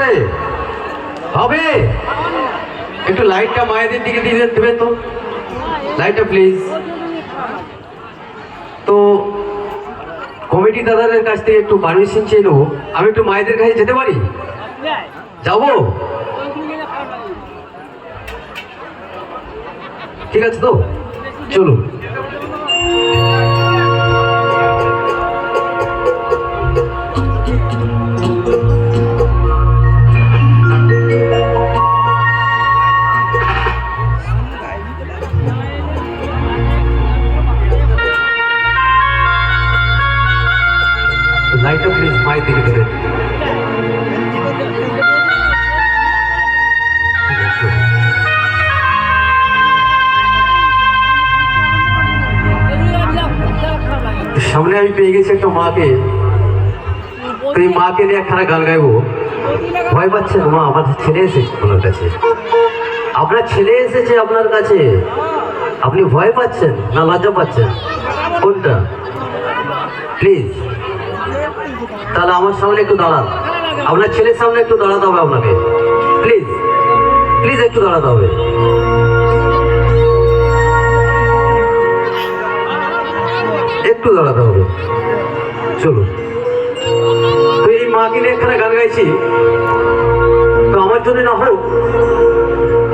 করে। হবে। একটু লাইটটা মায়েদের দিকে দিয়ে দেবে তো। লাইটটা প্লিজ তো কমিটি দাদাদের কাছ থেকে একটু পারমিশন চেয়ে নেব। আমি একটু মায়েদের কাছে যেতে পারি? যাব? ঠিক আছে তো? চলুন। লাইটটা প্লিজ মায়ের দিকে দেবেন সামনে আমি পেয়ে গেছি একটা মাকে। তো এই মাকে নিয়ে একখানা গান গাইবো। ভয় পাচ্ছেন মা, আমাদের ছেলে এসেছে আপনার কাছে। আপনার ছেলে এসেছে আপনার কাছে। আপনি ভয় পাচ্ছেন না লজ্জা পাচ্ছেন? কোনটা? প্লিজ তাহলে আমার সামনে একটু দাঁড়ান। আপনার ছেলের সামনে একটু দাঁড়াতে হবে আপনাকে। প্লিজ প্লিজ একটু দাঁড়াতে হবে। একটু দাঁড়াতে হবে। চলুন। তো এই মাকে নিয়ে এখানে গান গাইছি। তো আমার জন্য না হোক,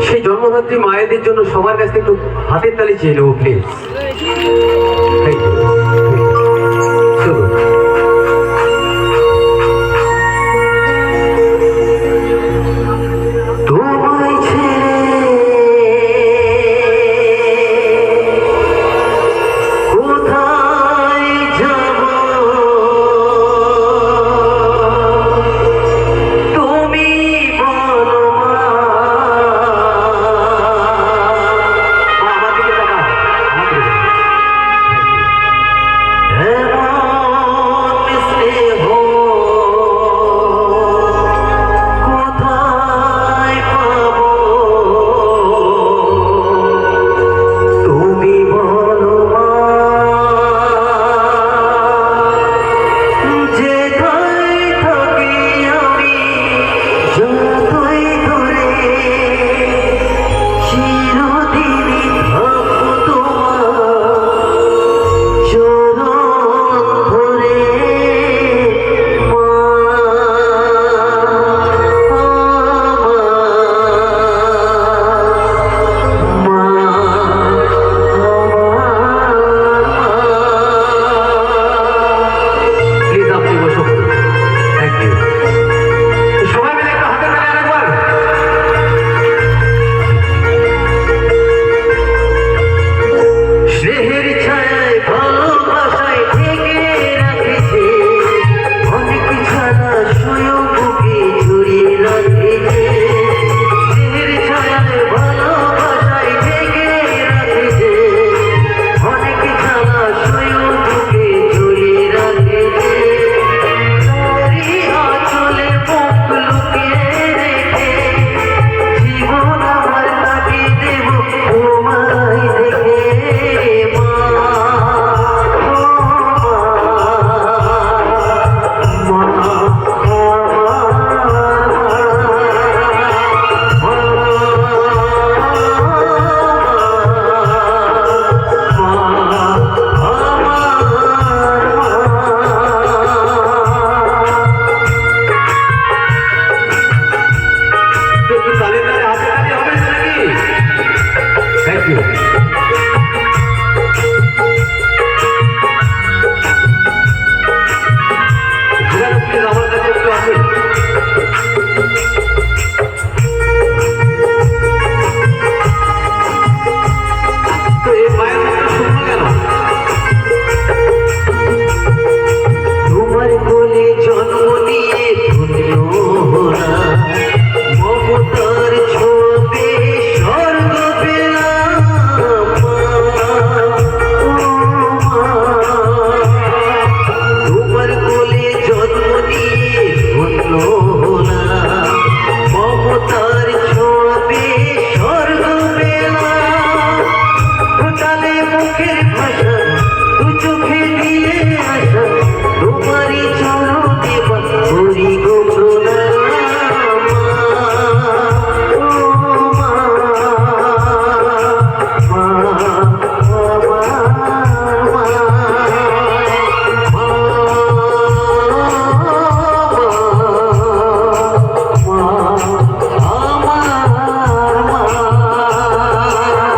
সেই জন্মদাত্রী মায়েদের জন্য সবার কাছ থেকে একটু হাতের তালি চেয়ে নেব, প্লিজ। Thank you